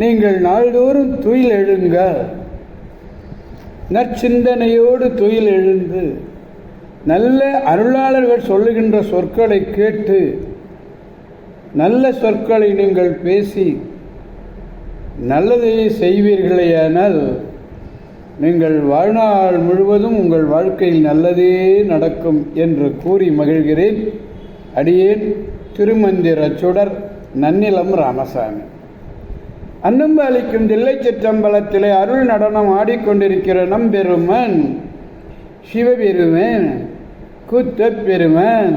நீங்கள் நாள்தோறும் துயில் எழுங்க. நற்சிந்தனையோடு துயில் எழுந்து. நல்ல அருளாளர்கள் சொல்லுகின்ற சொற்களை கேட்டு நல்ல சொற்களை நீங்கள் பேசி நல்லதை செய்வீர்களேயானால் நீங்கள் வாழ்நாள் முழுவதும் உங்கள் வாழ்க்கையில் நல்லதே நடக்கும் என்று கூறி மகிழ்கிறேன். அடியேன் திருமந்திர சுடர் நன்னிலம் ராமசாமி. அன்னம்பாலிக்கும் தில்லை சிற்றம்பலத்திலே அருள் நடனம் ஆடிக்கொண்டிருக்கிற நம்பெருமன் சிவபெருமன் குத்த பெருமன்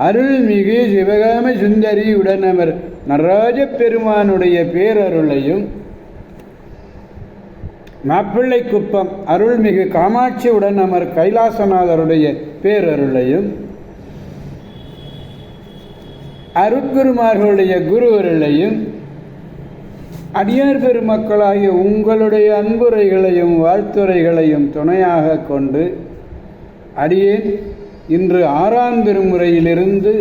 அருள்மிகு சிவகாம சுந்தரி உடனவர் நடராஜ பெருமானுடைய பேரருளையும் மாப்பிள்ளை குப்பம் அருள்மிகு காமாட்சி உடனமர் கைலாசநாதருடைய பேரருளையும் அருட்குருமார்களுடைய குருவருளையும் அடியார் பெருமக்களாகிய உங்களுடைய அன்புரைகளையும் வாழ்த்துரைகளையும் துணையாக கொண்டு அடியேன் இன்று ஆறாம் திருமுறையிலிருந்து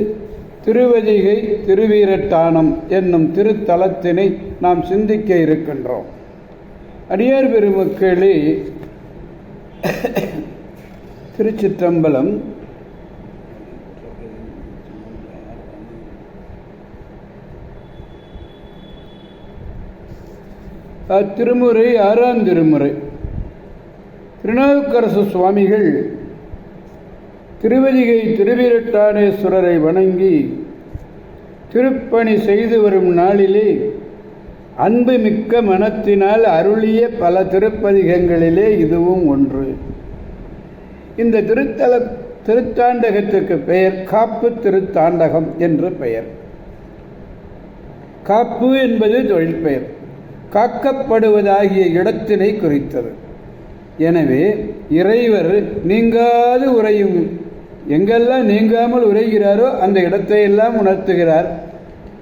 திருவதிகை திருவீரட்டானம் என்னும் திருத்தலத்தினை நாம் சிந்திக்க இருக்கின்றோம். அடியார் பெருமக்களே திருச்சிற்றம்பலம் திருமுறை ஆறாம் திருமுறை. திருநாவுக்கரசு சுவாமிகள் திருவதிகை திருவிரட்டானேஸ்வரரை வணங்கி திருப்பணி செய்து வரும் நாளிலே அன்பு மிக்க மனத்தினால் அருளிய பல திருப்பதிகங்களிலே இதுவும் ஒன்று. இந்த திருத்தல திருத்தாண்டகத்துக்கு பெயர் காப்பு திருத்தாண்டகம் என்று பெயர். காப்பு என்பது தொழில் பெயர். காக்கப்படுவதாகிய இடத்தினை குறித்தது. எனவே இறைவர் நீங்காது உரையும் எங்கெல்லாம் நீங்காமல் உரைகிறாரோ அந்த இடத்தை எல்லாம் உணர்த்துகிறார்.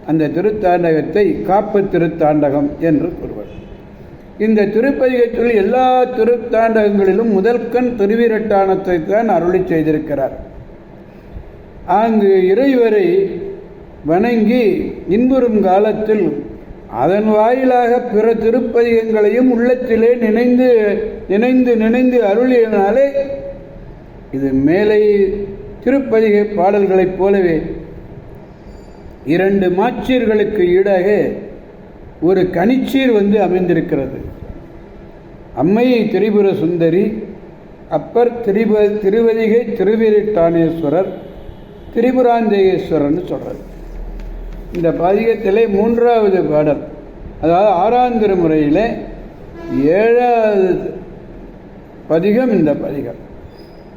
அந்த திருத்தாண்டகத்தை காப்பு திருத்தாண்டகம் என்று கூறுவர். இந்த திருப்பதிகத்தில் எல்லா திருத்தாண்டகங்களிலும் முதல் கண் திருவிரட்டானத்தை தான் அருளி செய்திருக்கிறார். அங்கு இறைவரை வணங்கி இன்புறும் காலத்தில் அதன் வாயிலாக பிற திருப்பதிகங்களையும் உள்ளத்திலே நினைந்து நினைந்து நினைந்து அருளியனாலே இது மேலே திருப்பதிகை பாடல்களைப் போலவே இரண்டு மாச்சீர்களுக்கு ஈடாக ஒரு கனிச்சீர் வந்து அமைந்திருக்கிறது. அம்மையை திரிபுர சுந்தரி அப்பர் திரிப திருவதிகை திருவிரிட்டானேஸ்வரர் திரிபுராந்தேஸ்வரர்னு சொல்கிறது இந்த பதிகத்திலே மூன்றாவது பாடல். அதாவது ஆறாம் முறையில் ஏழாவது பதிகம் இந்த பதிகம்.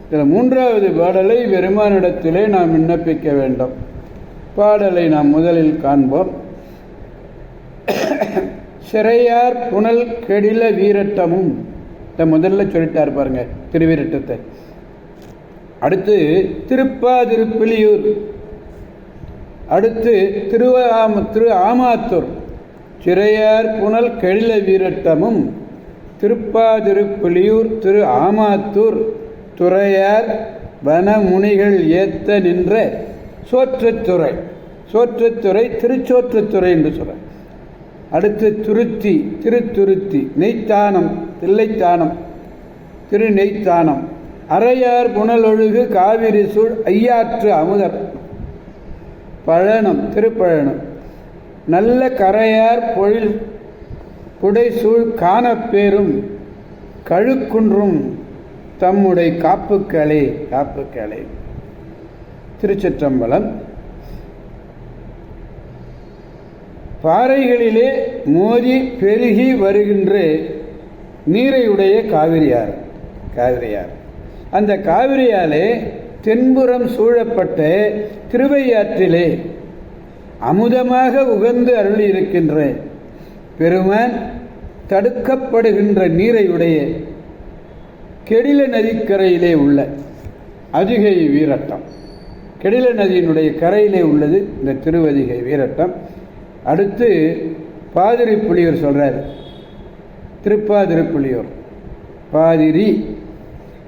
இதில் மூன்றாவது பாடலை பெருமானிடத்திலே நாம் விண்ணப்பிக்க வேண்டும். பாடலை நாம் முதலில் காண்போம். சிறையார் புனல் கெடில வீரட்டமும். இதை முதல்ல சொல்லிட்டார் பாருங்க திருவீரட்டத்தை. அடுத்து திருப்பாதிருப்பிலியூர். அடுத்து திருவாம திரு ஆமாத்தூர். சிறையார் புனல் கெழில வீரட்டமும் திருப்பாதிருப்புலியூர் திரு ஆமாத்தூர். துறையார் வனமுனிகள் ஏத்த நின்ற சோற்றத்துறை. சோற்றத்துறை திருச்சோற்றுத்துறை என்று சொல்கிறேன் அடுத்து துருத்தி திருத்துருத்தி நெய்த்தானம் தில்லைத்தானம் திரு நெய்த்தானம் அரையார் புனலொழுகு காவிரி சூழ் ஐயாற்று அமுதர். பழனம் திருப்பழனம். நல்ல கரையார் பொழில் புடைசூழ் காணப்பேரும் கழுக்குன்றும் தம்முடைய காப்புக்களே காப்புக்களே. திருச்சிற்றம்பலம். பாறைகளிலே மோதி பெருகி வருகின்ற நீரையுடைய காவிரியார் காவிரியார். அந்த காவிரியாலே தென்புறம் சூழப்பட்ட திருவையாற்றிலே அமுதமாக உகந்து அருளியிருக்கின்ற பெருமான் தடுக்கப்படுகின்ற நீரையுடைய கெடில நதிக்கரையிலே உள்ள அதிகை வீரட்டம். கெடில நதியினுடைய கரையிலே உள்ளது இந்த திருவதிகை வீரட்டம். அடுத்து பாதிரி புலியூர் சொல்கிறார் திருப்பாதிருப்புலியூர் பாதிரி.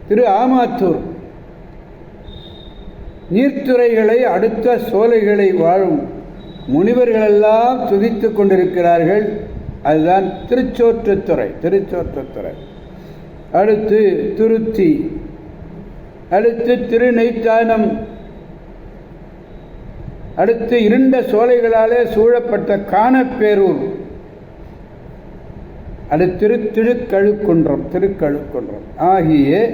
திரு ஆமாத்தூர். நீர்த்துறைகளை அடுத்த சோலைகளை வாழும் முனிவர்களெல்லாம் துதித்து கொண்டிருக்கிறார்கள். அதுதான் திருச்சோற்றுத்துறை திருச்சோற்றுத்துறை. அடுத்து திருத்தி அடுத்து திருநெய்த்தானம் அடுத்து இருண்ட சோலைகளாலே சூழப்பட்ட காணப்பேரூர். அடுத்து திருக்கழுக்குன்றம் திருக்கழுக்குன்றம். ஆகிய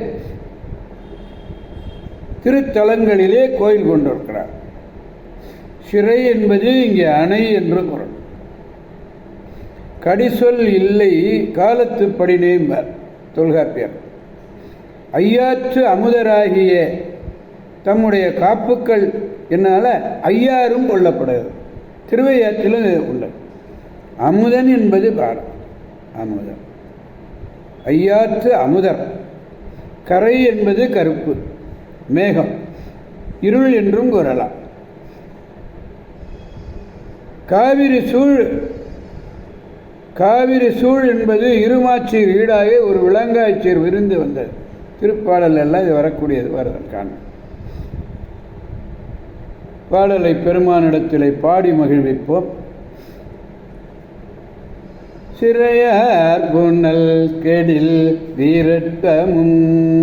திருத்தலங்களிலே கோயில் கொண்டிருக்கிறார். சிறை என்பது இங்கே அணை என்று பொருள். கடிசொல் இல்லை காலத்து படினேம்பர் தொல்காப்பியர். ஐயாற்று அமுதராகிய தம்முடைய காப்புக்கள் என்னால் ஐயாரும் கொல்லப்படுது திருவையாற்றிலும் உள்ளது அமுதன் என்பது பாடம் அமுதன். ஐயாற்று அமுதர். கரை என்பது கருப்பு. மேகம். இருள் என்றும் கூறலாம். காவிரி சூழ் காவிரி சூழ் என்பது இருமாச்சீர் ஈடாக ஒரு விலங்காய்ச்சீர் விருந்து வந்தது. திருப்பாடல் எல்லாம் இது வரக்கூடியது வருதற்கான பாடலை பெருமானிடத்திலே பாடி மகிழ்விப்போம். சிறையார் புனல் கெடில் வீரட்டமும்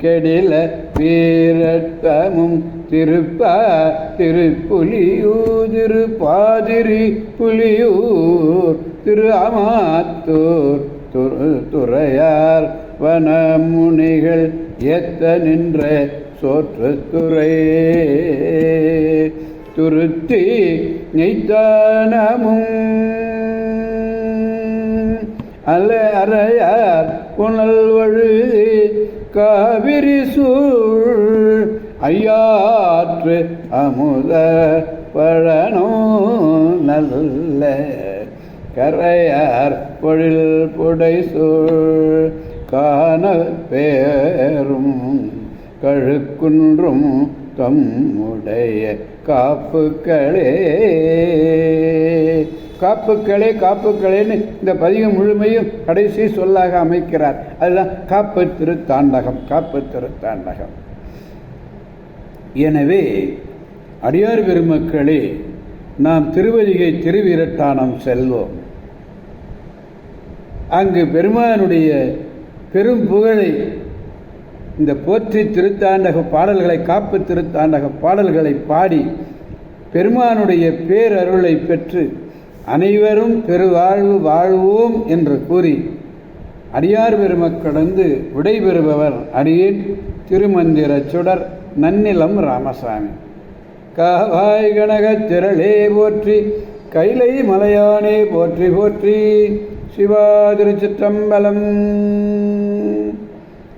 கெடில வீரட்டமும் திருப்பா திருப்புலியூர் திருப்பாதிரி புலியூர் திரு அமாத்தூர் துரு துறையார் வனமுனிகள் எத்த நின்ற சோற்றுத்துறை துருத்தி நெய்த்தானமும் அல அறையார் புனல் வழு காவிரி சூழ் ஐயாற்று அமுத பழனோ நல்ல கரையார் பொழில் புடை சூழ் காண பேரும் கழுக்குன்றும் கம்முடைய காப்புக்களே. காப்புக்களே காப்புக்களேன்னு இந்த பதிகம் முழுமையும் கடைசி சொல்லாக அமைக்கிறார். அதுதான் காப்பு திருத்தாண்டகம் காப்பு திருத்தாண்டகம். எனவே அடியார் பெருமக்களே நாம் திருவதிகை திருவிரட்டானம் செல்வோம். அங்கு பெருமானுடைய பெரும் புகழை இந்த போற்றி திருத்தாண்டக பாடல்களை காப்பு திருத்தாண்டக பாடல்களை பாடி பெருமானுடைய பேரருளை பெற்று அனைவரும் பெருவாழ்வு வாழ்வோம் என்று கூறி அடியார் பெருமக்கடந்து விடைபெறுபவர் அடியேன் திருமந்திர சுடர் நன்னிலம் ராமசாமி. காவாய் கனகத் திரளே போற்றி கைலை மலையானே போற்றி போற்றி சிவா திருச்சிற்றம்பலம்.